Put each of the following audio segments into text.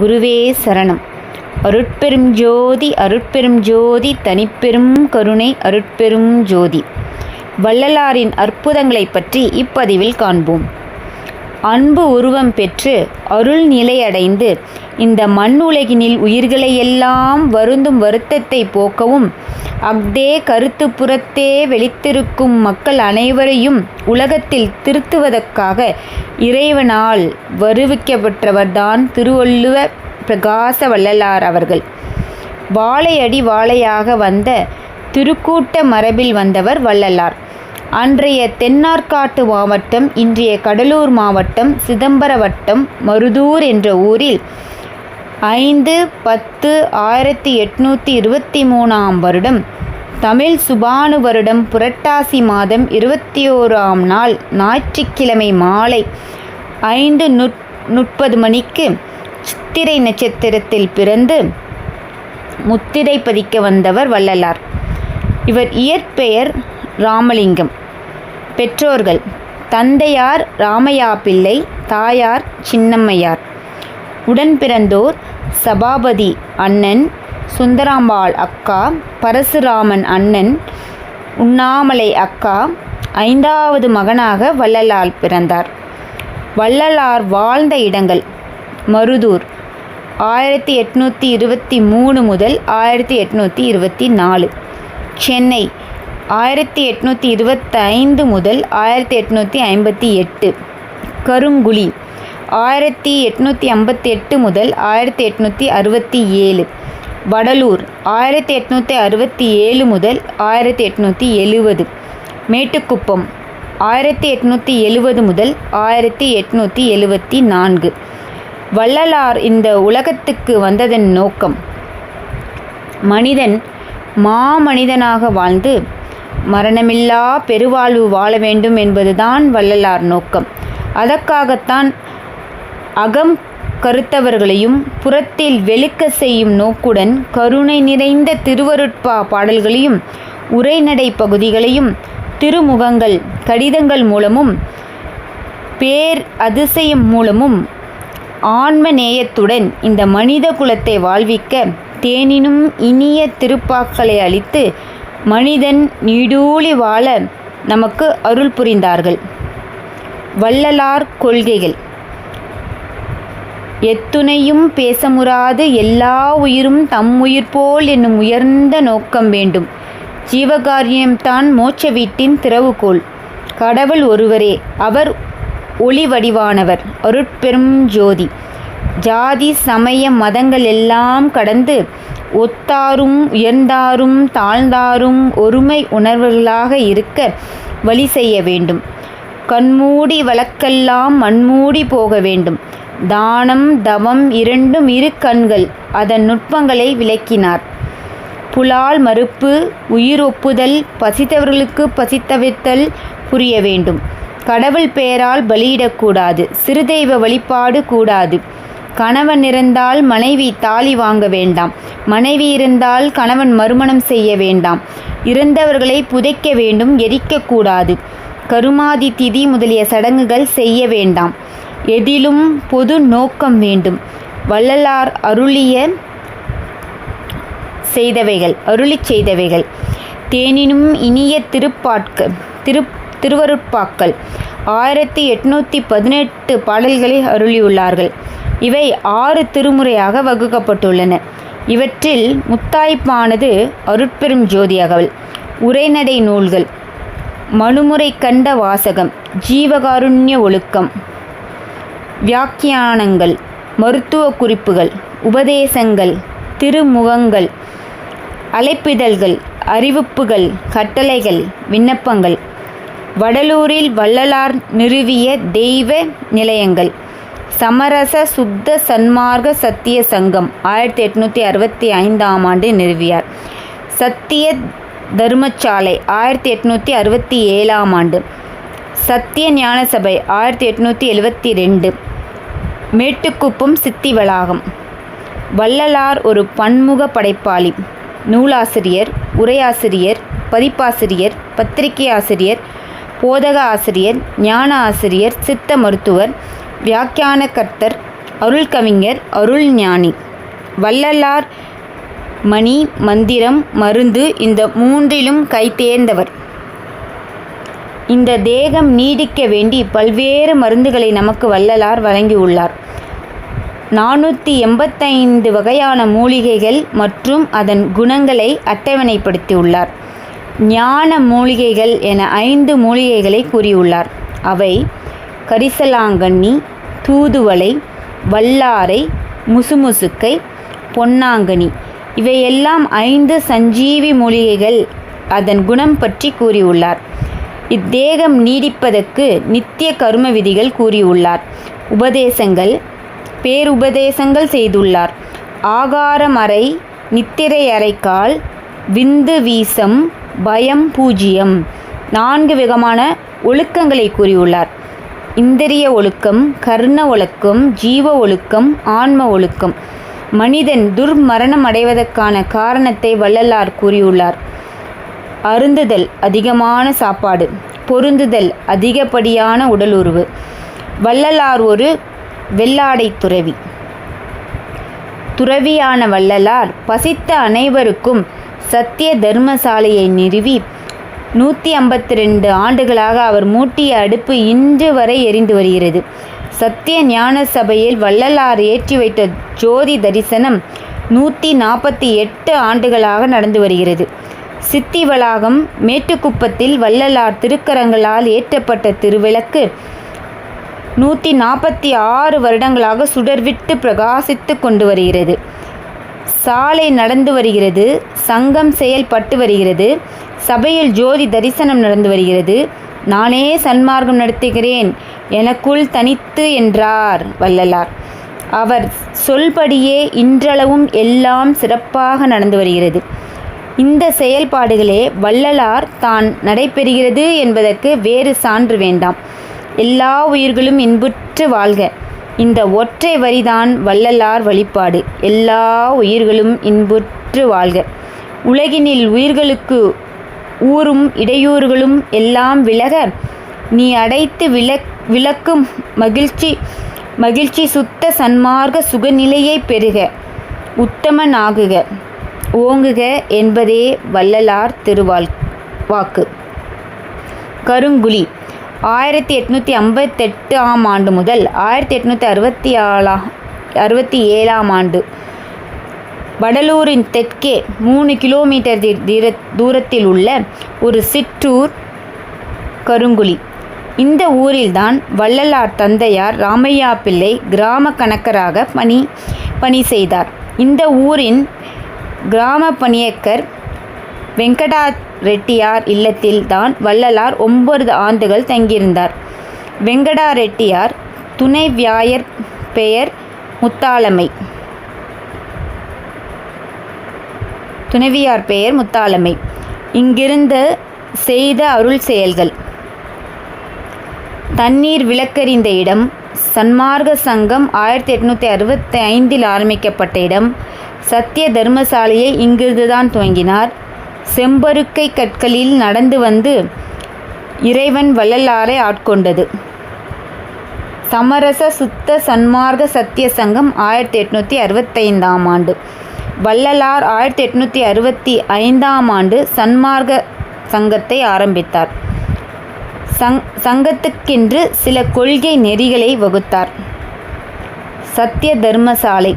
குருவே சரணம். அருட்பெரும் ஜோதி அருட்பெரும் ஜோதி தனிப்பெரும் கருணை அருட்பெரும் ஜோதி. வள்ளலாரின் அற்புதங்களைப் பற்றி இப்பதிவில் காண்போம். அன்பு உருவம் பெற்று அருள் நிலையடைந்து இந்த மண் உலகினில் உயிர்களையெல்லாம் வருந்தும் வருத்தத்தை போக்கவும் அஃதே கருத்து புறத்தே வெளித்திருக்கும் மக்கள் அனைவரையும் உலகத்தில் திருத்துவதற்காக இறைவனால் வருவிக்கப்பட்டவர்தான் திருவள்ளுவ பிரகாச வள்ளலார் அவர்கள். வாழையடி வாழையாக வந்த திருக்கூட்ட மரபில் வந்தவர் வள்ளலார். அன்றைய தென்னார்காட்டு மாவட்டம் இன்றைய கடலூர் மாவட்டம் சிதம்பர வட்டம் மருதூர் என்ற ஊரில் ஐந்து பத்து ஆயிரத்தி எட்நூற்றி இருபத்தி மூணாம் வருடம் தமிழ் சுபானு வருடம் புரட்டாசி மாதம் இருபத்தி ஓராம் நாள் ஞாயிற்றுக்கிழமை மாலை ஐந்து நுட் முப்பது மணிக்கு சித்திரை நட்சத்திரத்தில் பிறந்து முத்திரை பதிக்க வந்தவர் வள்ளலார். இவர் இயற்பெயர் ராமலிங்கம். பெற்றோர்கள் தந்தையார் ராமையா பிள்ளை தாயார் சின்னம்மையார். உடன் பிறந்தோர் சபாபதி அண்ணன் சுந்தராம்பாள் அக்கா பரசுராமன் அண்ணன் உண்ணாமலை அக்கா ஐந்தாவது மகனாக வள்ளலார் பிறந்தார். வள்ளலார் வாழ்ந்த இடங்கள் மருதூர் ஆயிரத்தி எட்நூற்றி இருபத்தி மூணு முதல் ஆயிரத்தி எட்நூற்றி இருபத்தி நாலு. சென்னை ஆயிரத்தி எட்நூற்றி இருபத்தைந்து முதல் ஆயிரத்தி எட்நூற்றி ஐம்பத்தி எட்டு. கருங்குழி. ஆயிரத்தி எட்நூற்றி ஐம்பத்தி எட்டு முதல் ஆயிரத்தி எட்நூற்றி அறுபத்தி ஏழு. வடலூர். ஆயிரத்தி எட்நூற்றி அறுபத்தி ஏழு முதல் ஆயிரத்தி எட்நூற்றி எழுவது. மேட்டுக்குப்பம். ஆயிரத்தி எட்நூற்றி எழுவது முதல் ஆயிரத்தி எட்நூற்றி எழுவத்தி நான்கு. வள்ளலார் இந்த உலகத்துக்கு வந்ததன் நோக்கம் மனிதன் மாமனிதனாக வாழ்ந்து மரணமில்லா பெருவாழ்வு வாழ வேண்டும் என்பதுதான் வள்ளலார் நோக்கம். அதற்காகத்தான் அகம் கருத்தவர்களையும் புறத்தில் வெளுக்க செய்யும் நோக்குடன் கருணை நிறைந்த திருவருட்பா பாடல்களையும் உரைநடை பகுதிகளையும் திருமுகங்கள் கடிதங்கள் மூலமும் பேர் அதிசயம் மூலமும் ஆன்ம நேயத்துடன் இந்த மனித குலத்தை வாழ்விக்க தேனினும் இனிய திருப்பாக்களை அளித்து மனிதன் நீடூழி வாழ நமக்கு அருள் புரிந்தார்கள். வள்ளலார் கொள்கைகள். எத்துணையும் பேசமுறாது எல்லா உயிரும் தம் உயிர் போல் என்னும் உயர்ந்த நோக்கம் வேண்டும். ஜீவகாரியம்தான் மோட்ச வீட்டின் திறவுகோள். கடவுள் ஒருவரே அவர் ஒளி வடிவானவர் அருட்பெரும் ஜோதி. ஜாதி சமய மதங்கள் எல்லாம் கடந்து ஒத்தாரும் உயர்ந்தாரும் தாழ்ந்தாரும் ஒருமை உணர்வுகளாக இருக்க வழி செய்ய வேண்டும். கண்மூடி வழக்கெல்லாம் மண்மூடி போக வேண்டும். தானம் தவம் இரண்டும் இரு கண்கள் அதன் நுட்பங்களை விளக்கினார். புலால் மறுப்பு உயிர் ஒப்புதல் பசித்தவர்களுக்கு பசித்தவித்தல் புரிய வேண்டும். கடவுள் பெயரால் பலியிடக்கூடாது சிறுதெய்வ வழிபாடு கூடாது. கணவன் இருந்தால் மனைவி தாலி வாங்க வேண்டாம். மனைவி இருந்தால் கணவன் மறுமணம் செய்ய வேண்டாம். இறந்தவர்களை புதைக்க வேண்டும் எரிக்கக்கூடாது கருமாதி திதி முதலிய சடங்குகள் செய்ய வேண்டாம். எதிலும் பொது நோக்கம் வேண்டும். வள்ளலார் அருளிய செய்தவைகள் அருளி செய்தவைகள். தேனினும் இனிய திருப்பாட்க திரு திருவருட்பாக்கள். ஆயிரத்தி எட்நூற்றி பதினெட்டு பாடல்களை அருளியுள்ளார்கள். இவை ஆறு திருமுறையாக வகுக்கப்பட்டுள்ளன. இவற்றில் முத்தாய்ப்பானது அருட்பெரும் ஜோதியகவல் உரைநடை நூல்கள் மனுமுறை கண்ட வாசகம் ஜீவகாருண்ய ஒழுக்கம் வியாக்கியானங்கள் மருத்துவ குறிப்புகள் உபதேசங்கள் திருமுகங்கள் அழைப்பிதழ்கள் அறிவிப்புகள் கட்டளைகள் விண்ணப்பங்கள் வடலூரில் வள்ளலார் நிறுவிய தெய்வ நிலையங்கள் சமரச சுத்த சன்மார்க்க சத்திய சங்கம் ஆயிரத்தி எட்நூற்றி அறுபத்தி ஐந்தாம் ஆண்டு நிறுவியார். சத்திய தர்மசாலை ஆயிரத்தி எட்நூற்றி அறுபத்தி ஏழாம் ஆண்டு. சத்திய ஞான சபை ஆயிரத்தி எட்நூற்றி எழுபத்தி ரெண்டு. மேட்டுக்குப்பம் சித்தி வளாகம். வள்ளலார் ஒரு பன்முக படைப்பாளி நூலாசிரியர் உரையாசிரியர் பதிப்பாசிரியர் பத்திரிகை ஆசிரியர் போதக ஆசிரியர் ஞான ஆசிரியர் சித்த மருத்துவர் வியாக்கியான கர்த்தர் அருள் கவிஞர் அருள் ஞானி வள்ளலார் மணி மந்திரம் மருந்து இந்த மூன்றிலும் கைத்தேர்ந்தவர் இந்த தேகம் நீடிக்க வேண்டி பல்வேறு மருந்துகளை நமக்கு வள்ளலார் வழங்கியுள்ளார். நானூற்றி எண்பத்தைந்து வகையான மூலிகைகள் மற்றும் அதன் குணங்களை அட்டவணைப்படுத்தியுள்ளார். ஞான மூலிகைகள் என ஐந்து மூலிகைகளை கூறியுள்ளார். அவை கரிசலாங்கண்ணி தூதுவளை வல்லாரை முசுமுசுக்கை பொன்னாங்கனி. இவையெல்லாம் ஐந்து சஞ்சீவி மூலிகைகள் அதன் குணம் பற்றி கூறியுள்ளார். இத்தேகம் நீடிப்பதற்கு நித்திய கரும விதிகள் கூறியுள்ளார். உபதேசங்கள் பேருபதேசங்கள் செய்துள்ளார். ஆகாரமறை நித்திரை அறைக்கால் விந்து வீசம் பயம் பூஜ்யம் நான்கு விதமான ஒழுக்கங்களை கூறியுள்ளார். இந்திரிய ஒழுக்கம் கர்ண ஒழுக்கம் ஜீவ ஒழுக்கம் ஆன்ம ஒழுக்கம். மனிதன் துர்மரணம் அடைவதற்கான காரணத்தை வள்ளலார் கூறியுள்ளார். அருந்துதல் அதிகமான சாப்பாடு பொருந்துதல் அதிகப்படியான உடலுறவு. வள்ளலார் ஒரு வெள்ளாடை துறவி. துறவியான வள்ளலார் பசித்த அனைவருக்கும் சத்திய தர்மசாலையை நிறுவி நூற்றி ஐம்பத்தி ரெண்டு ஆண்டுகளாக அவர் மூட்டிய அடுப்பு இன்று வரை எரிந்து வருகிறது. சத்திய ஞான சபையில் வள்ளலார் ஏற்றி வைத்த ஜோதி தரிசனம் நூற்றி நாற்பத்தி எட்டு ஆண்டுகளாக நடந்து வருகிறது. சித்தி வளாகம் மேட்டுக்குப்பத்தில் வள்ளலார் திருக்கரங்களால் ஏற்றப்பட்ட திருவிளக்கு நூற்றி நாற்பத்தி ஆறு வருடங்களாக சுடர்விட்டு பிரகாசித்து கொண்டு வருகிறது. சாலை நடந்து வருகிறது சங்கம் செயல்பட்டு வருகிறது. சபையில் ஜோதி தரிசனம் நடந்து வருகிறது. நானே சன்மார்க்கம் நடத்துகிறேன். எனக்குள் தனித்து என்றார் வள்ளலார். அவர் சொல்படியே இன்றளவும் எல்லாம் சிறப்பாக நடந்து வருகிறது. இந்த செயல்பாடுகளே வள்ளலார் தான் நடைபெறுகிறது என்பதற்கு வேறு சான்று வேண்டாம். எல்லா உயிர்களும் இன்புற்று வாழ்க. இந்த ஒற்றை வரிதான் வள்ளலார் வழிபாடு. எல்லா உயிர்களும் இன்புற்று வாழ்க. உலகினில் உயிர்களுக்கு ஊரும் இடையூறுகளும் எல்லாம் விலக நீ அடைத்து விளக் விளக்கும் மகிழ்ச்சி மகிழ்ச்சி சுத்த சன்மார்க்க சுகநிலையை பெறுக உத்தமனாகுக ஓங்குக என்பதே வள்ளலார் திருவாள் வாக்கு. கருங்குழி ஆயிரத்தி எட்நூற்றி ஐம்பத்தெட்டு ஆம் ஆண்டு முதல் ஆயிரத்தி எட்நூற்றி அறுபத்தி ஆளா அறுபத்தி ஏழாம் ஆண்டு வடலூரின் தெற்கே மூணு கிலோமீட்டர் தீர தூரத்தில் உள்ள ஒரு சிற்றூர் கருங்குழி. இந்த ஊரில்தான் வள்ளலார் தந்தையார் ராமையா பிள்ளை கிராம கணக்கராக பணி பணி செய்தார். இந்த ஊரின் கிராம பணியக்கர் வெங்கடா ரெட்டியார் இல்லத்தில் தான் வள்ளலார் ஒன்பது ஆண்டுகள் தங்கியிருந்தார். வெங்கடா ரெட்டியார் துணை வியாயர் பெயர் முத்தாளமை துணைவியார் பெயர் முத்தாலமை இங்கிருந்து செய்த அருள் செயல்கள். தண்ணீர் விளக்கறிந்த இடம் சன்மார்க்க சங்கம் ஆயிரத்தி எட்நூற்றி அறுபத்தி ஐந்தில் ஆரம்பிக்கப்பட்ட இடம் சத்திய தர்மசாலையை இங்கிருந்து தான் துவங்கினார். செம்பருக்கை கற்களில் நடந்து வந்து இறைவன் வள்ளலாரை ஆட்கொண்டது. சமரச சுத்த சன்மார்க்க சத்திய சங்கம் ஆயிரத்தி எட்நூற்றி அறுபத்தைந்தாம் ஆண்டு. வள்ளலார் ஆயிரத்தி எட்நூற்றி அறுபத்தி ஐந்தாம் ஆண்டு சன்மார்க்க சங்கத்தை ஆரம்பித்தார். சங் சங்கத்துக்கென்று சில கொள்கை நெறிகளை வகுத்தார். சத்திய தர்மசாலை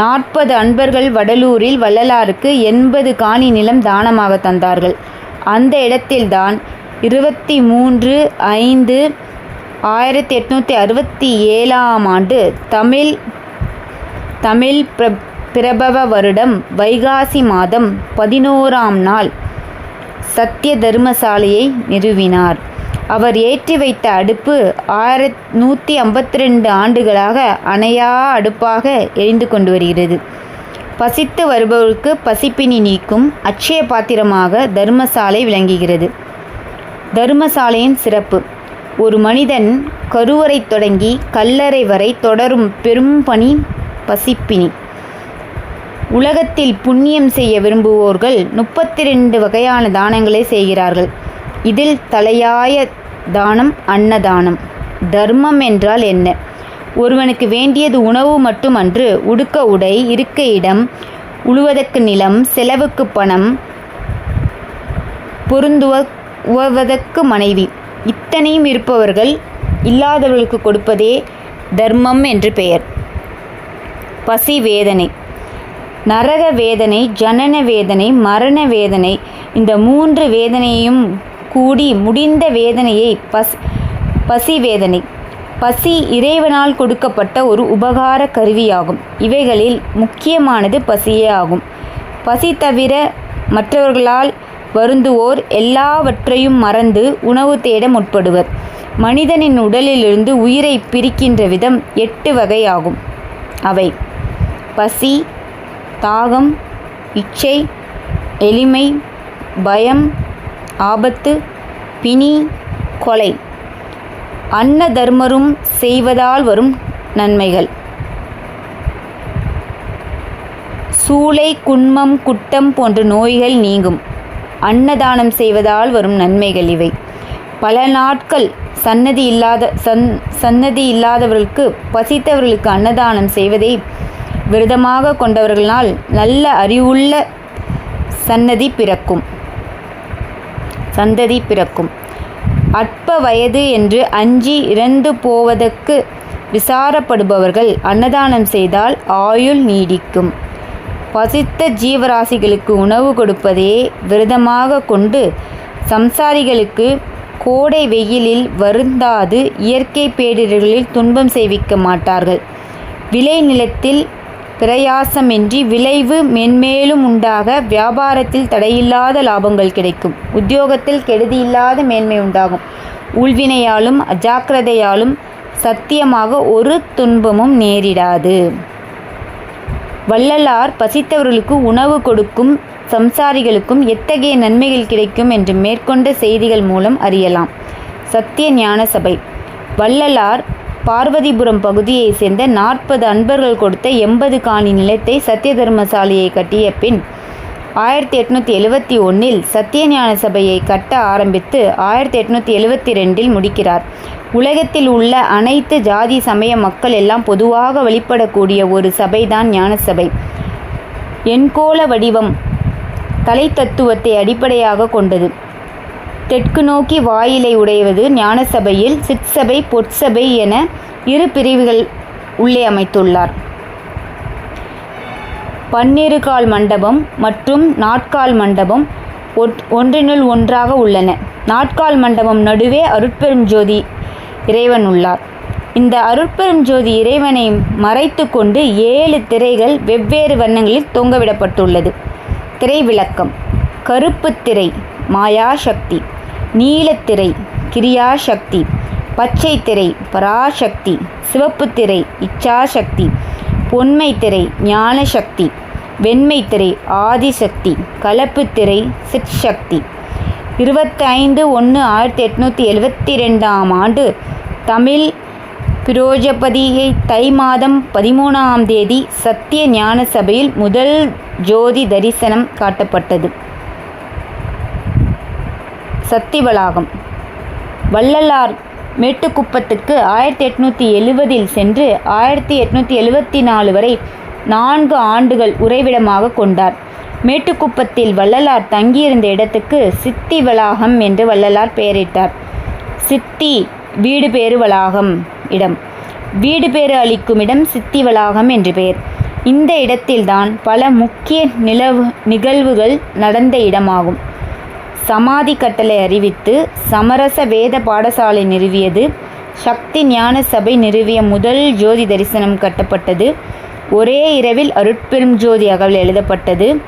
நாற்பது அன்பர்கள் வடலூரில் வள்ளலாருக்கு எண்பது காணி நிலம் தானமாக தந்தார்கள். அந்த இடத்தில்தான் இருபத்தி மூன்று ஐந்து ஆயிரத்தி எட்நூற்றி அறுபத்தி ஏழாம் ஆண்டு தமிழ் தமிழ் பிர பிரபவ வருடம் வைகாசி மாதம் பதினோராம் நாள். சத்திய தர்மசாலையை நிறுவினார். அவர் ஏற்றி வைத்த அடுப்பு ஆயிரத் நூற்றி ஐம்பத்தி ரெண்டு ஆண்டுகளாக அணையா அடுப்பாக எரிந்து கொண்டு வருகிறது. பசித்து வருபவருக்கு பசிப்பினி நீக்கும் அட்சய பாத்திரமாக தர்மசாலை விளங்குகிறது. தர்மசாலையின் சிறப்பு. ஒரு மனிதன் கருவறை தொடங்கி கல்லறை வரை தொடரும் பெரும் பணி பசிப்பினி. உலகத்தில் புண்ணியம் செய்ய விரும்புவோர்கள் முப்பத்தி ரெண்டு வகையான தானங்களை செய்கிறார்கள். இதில் தலையாய தானம் அன்னதானம். தர்மம் என்றால் என்ன? ஒருவனுக்கு வேண்டியது உணவு மட்டுமன்று உடுக்க உடை இருக்க இடம் உழுவதற்கு நிலம் செலவுக்கு பணம் பொருந்துவ உவதற்கு மனைவி. இத்தனையும் இருப்பவர்கள் இல்லாதவர்களுக்கு கொடுப்பதே தர்மம் என்று பெயர். பசி வேதனை. நரக வேதனை ஜனன வேதனை மரண வேதனை இந்த மூன்று வேதனையும் கூடி முடிந்த வேதனையை பஸ் பசி வேதனை. பசி இறைவனால் கொடுக்கப்பட்ட ஒரு உபகார கருவியாகும். இவைகளில் முக்கியமானது பசியே ஆகும். பசி தவிர மற்றவர்களால் வருந்துவோர் எல்லாவற்றையும் மறந்து உணவு தேட முற்படுவர். மனிதனின் உடலிலிருந்து உயிரை பிரிக்கின்ற விதம் எட்டு வகையாகும். அவை பசி தாகம் இச்சை எளிமை பயம் ஆபத்து பிணி கொலை. அன்ன தர்மரும் செய்வதால் வரும் நன்மைகள். சூளை குன்மம் குட்டம் போன்ற நோய்கள் நீங்கும். அன்னதானம் செய்வதால் வரும் நன்மைகள் இவை. பல நாட்கள் சன்னதி இல்லாத சன் சன்னதி இல்லாதவர்களுக்கு பசித்தவர்களுக்கு அன்னதானம் செய்வதை விரதமாக கொண்டவர்களால் நல்ல அறிவுள்ள சன்னதி பிறக்கும். சந்ததி பிறக்கும். அற்ப வயது என்று அஞ்சி இறந்து போவதற்கு விசாரப்படுபவர்கள் அன்னதானம் செய்தால் ஆயுள் நீடிக்கும். பசித்த ஜீவராசிகளுக்கு உணவு கொடுப்பதே விரதமாக கொண்டு சம்சாரிகளுக்கு கோடை வெயிலில் வருந்தாது இயற்கை பேரிடர்களில் துன்பம் செய்விக்க மாட்டார்கள். விளை நிலத்தில் பிரயாசமின்றி விளைவு மென்மேலும் உண்டாக வியாபாரத்தில் தடையில்லாத லாபங்கள் கிடைக்கும். உத்தியோகத்தில் கெடுதியில்லாத மேன்மை உண்டாகும். ஊழ்வினையாலும் அஜாக்கிரதையாலும் சத்தியமாக ஒரு துன்பமும் நேரிடாது. வள்ளலார் பசித்தவர்களுக்கு உணவு கொடுக்கும் சம்சாரிகளுக்கும் எத்தகைய நன்மைகள் கிடைக்கும் என்று மேற்கொண்ட செய்திகள் மூலம் அறியலாம். சத்திய ஞான சபை வள்ளலார் பார்வதிபுரம் பகுதியைச் சேர்ந்த நாற்பது அன்பர்கள் கொடுத்த எண்பது காணி நிலத்தை சத்திய தர்மசாலையை கட்டிய பின் ஆயிரத்தி எட்நூற்றி எழுவத்தி ஒன்றில் சத்தியஞான சபையை கட்ட ஆரம்பித்து ஆயிரத்தி எட்நூற்றி எழுவத்தி ரெண்டில் முடிக்கிறார். உலகத்தில் உள்ள அனைத்து ஜாதி சமய மக்கள் எல்லாம் பொதுவாக வழிபடக்கூடிய ஒரு சபைதான் ஞான சபை எண்கோள வடிவம் கலை தத்துவத்தை அடிப்படையாக கொண்டது. தெற்கு நோக்கி வாயிலை உடையவது ஞானசபையில் சிற்சபை பொற்சபை என இரு பிரிவுகள் உள்ளே அமைத்துள்ளார். பன்னிரு கால் மண்டபம் மற்றும் நாட்கால் மண்டபம் ஒன்றினுள் ஒன்றாக உள்ளன. நாட்கால் மண்டபம் நடுவே அருட்பெரும் ஜோதி இறைவன் உள்ளார். இந்த அருட்பெரும் ஜோதி இறைவனை மறைத்து கொண்டு ஏழு திரைகள் வெவ்வேறு வண்ணங்களில் தொங்கவிடப்பட்டுள்ளது. திரை விளக்கம் கருப்பு திரை மாயாசக்தி. நீலத்திரை கிரியாசக்தி பச்சை திரை பராசக்தி சிவப்பு திரை இச்சாசக்தி பொன்மை திரை ஞானசக்தி வெண்மை திரை ஆதிசக்தி கலப்பு திரை சிற்சக்தி. இருபத்தைந்து ஒன்று ஆயிரத்தி எட்நூற்றி எழுபத்தி ரெண்டாம் ஆண்டு தமிழ் பிரோஜபதியை தை மாதம் பதிமூணாம் தேதி சத்திய ஞான சபையில் முதல் ஜோதி தரிசனம் காட்டப்பட்டது. சக்தி வளாகம் வள்ளலார் மேட்டுக்குப்பத்துக்கு ஆயிரத்தி எட்நூற்றி எழுவதில் சென்று ஆயிரத்தி எட்நூற்றி எழுவத்தி நாலு வரை நான்கு ஆண்டுகள் உறைவிடமாக கொண்டார். மேட்டுக்குப்பத்தில் வள்ளலார் தங்கியிருந்த இடத்துக்கு சித்தி வளாகம் என்று வள்ளலார் பெயரிட்டார். சித்தி வீடு பேறு வளாகம் இடம். வீடு பேறு அளிக்கும் இடம் சித்தி வளாகம் என்று பெயர். இந்த இடத்தில்தான் பல முக்கிய நிலவு நிகழ்வுகள் நடந்த இடமாகும். சமாதி கட்டளை அறிவித்து சமரச வேத பாடசாலை நிறுவியது. சக்தி ஞான சபை நிறுவிய முதல் ஜோதி தரிசனம் கட்டப்பட்டது. ஒரே இரவில் அருட்பெரும் ஜோதி அகவல் எழுதப்பட்டது.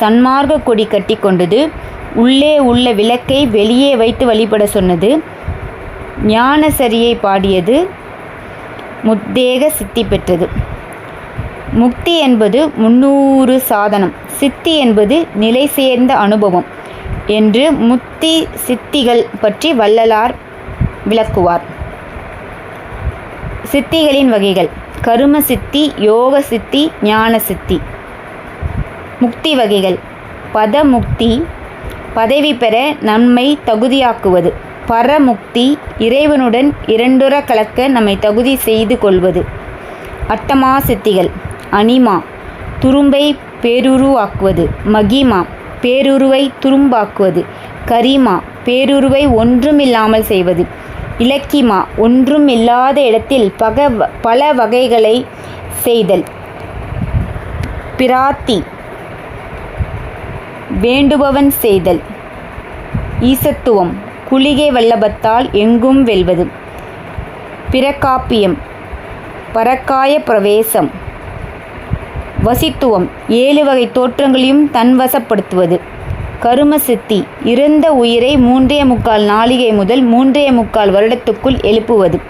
சன்மார்க்க கொடி கட்டி கொண்டது. உள்ளே உள்ள விளக்கை வெளியே வைத்து வழிபட சொன்னது. ஞானசரியை பாடியது. முத்தேக சித்தி பெற்றது. முக்தி என்பது முன்னூறு சாதனம். சித்தி என்பது நிலை சேர்ந்த அனுபவம். என்று முத்தி சித்திகள் பற்றி வள்ளலார் விளக்குவார். சித்திகளின் வகைகள். கரும சித்தி யோக சித்தி ஞான சித்தி. முக்தி வகைகள். பதமுக்தி பதவி பெற நன்மை தகுதியாக்குவது. பரமுக்தி இறைவனுடன் இரண்டுற கலக்க நம்மை தகுதி செய்து கொள்வது. அட்டமா சித்திகள். அனிமா துரும்பை பேருருவாக்குவது. மகிமா பேருருவை துரும்பாக்குவது. கரிமா பேருருவை ஒன்றுமில்லாமல் செய்வது. இலக்கிமா ஒன்றும் இல்லாத இடத்தில் பக பல வகைகளை செய்தல். பிராத்தி வேண்டுபவன் செய்தல். ஈசத்துவம் குளிகை வல்லபத்தால் எங்கும் வெல்வது. பிரகாப்பியம் பரக்காய பிரவேசம். வசித்துவம். ஏழு வகை தோற்றங்களையும் தன்வசப்படுத்துவது. கரும சித்தி இறந்த உயிரை மூன்றே முக்கால் நாளிகை முதல் மூன்றே முக்கால் வருடத்துக்குள் எழுப்புவது.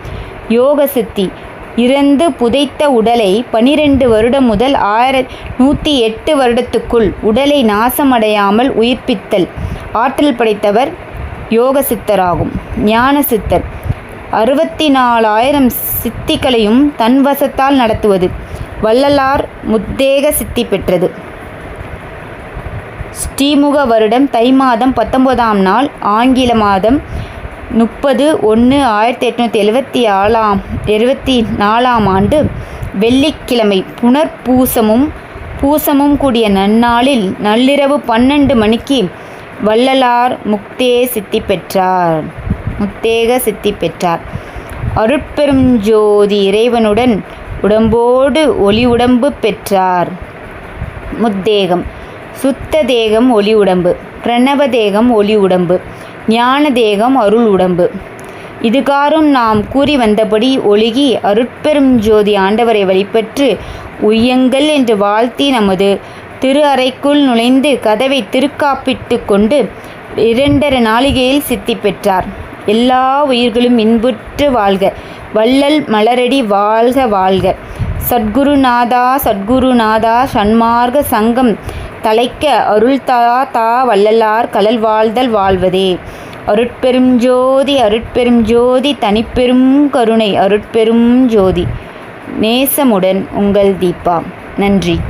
யோக சித்தி இறந்து புதைத்த உடலை பனிரெண்டு வருடம் முதல் ஆயிர நூற்றி எட்டு வருடத்துக்குள் உடலை நாசமடையாமல் உயிர்ப்பித்தல். ஆற்றல் படைத்தவர் யோக சித்தராகும். ஞான சித்தர். அறுபத்தி நாலாயிரம் சித்திகளையும் தன்வசத்தால் நடத்துவது. வள்ளலார் முத்தேக சித்தி பெற்றது. ஸ்ரீமுக வருடம் தை மாதம் பத்தொன்பதாம் நாள் ஆங்கில மாதம் முப்பது ஒன்று ஆயிரத்தி எட்நூற்றி எழுபத்தி ஆறாம் எழுபத்தி நாலாம் ஆண்டு வெள்ளிக்கிழமை புனர்பூசமும் பூசமும் கூடிய நன்னாளில் நள்ளிரவு பன்னெண்டு மணிக்கு வள்ளலார் முக்தே சித்தி பெற்றார். முத்தேக சித்தி பெற்றார். அருட்பெரும் ஜோதி இறைவனுடன் உடம்போடு ஒளி உடம்பு பெற்றார். முத்தேகம். சுத்த தேகம் ஒளி உடம்பு. பிரணவ தேகம் ஒளி உடம்பு. ஞான தேகம் அருள் உடம்பு. இதுகாரும் நாம் கூறி வந்தபடி ஒழுகி அருட்பெரும் ஜோதி ஆண்டவரை வழிபற்று உய்யங்கள் என்று வாழ்த்தி நமது திரு அறைக்குள் நுழைந்து கதவை திருக்காப்பிட்டு கொண்டு இரண்டரை நாளிகையில் சித்தி பெற்றார். எல்லா உயிர்களும் இன்புற்று வாழ்க. வள்ளல் மலரடி வாழ்க வாழ்க. சத்குருநாதா சத்குருநாதா சன்மார்க்க சங்கம் தலைக்க அருள் தா தா வள்ளலார் கலல் வாழ்தல் வாழ்வதே. அருட்பெரும் ஜோதி அருட்பெரும் ஜோதி தனிப்பெரும் கருணை அருட்பெரும் ஜோதி. நேசமுடன் உங்கள் தீபா. நன்றி.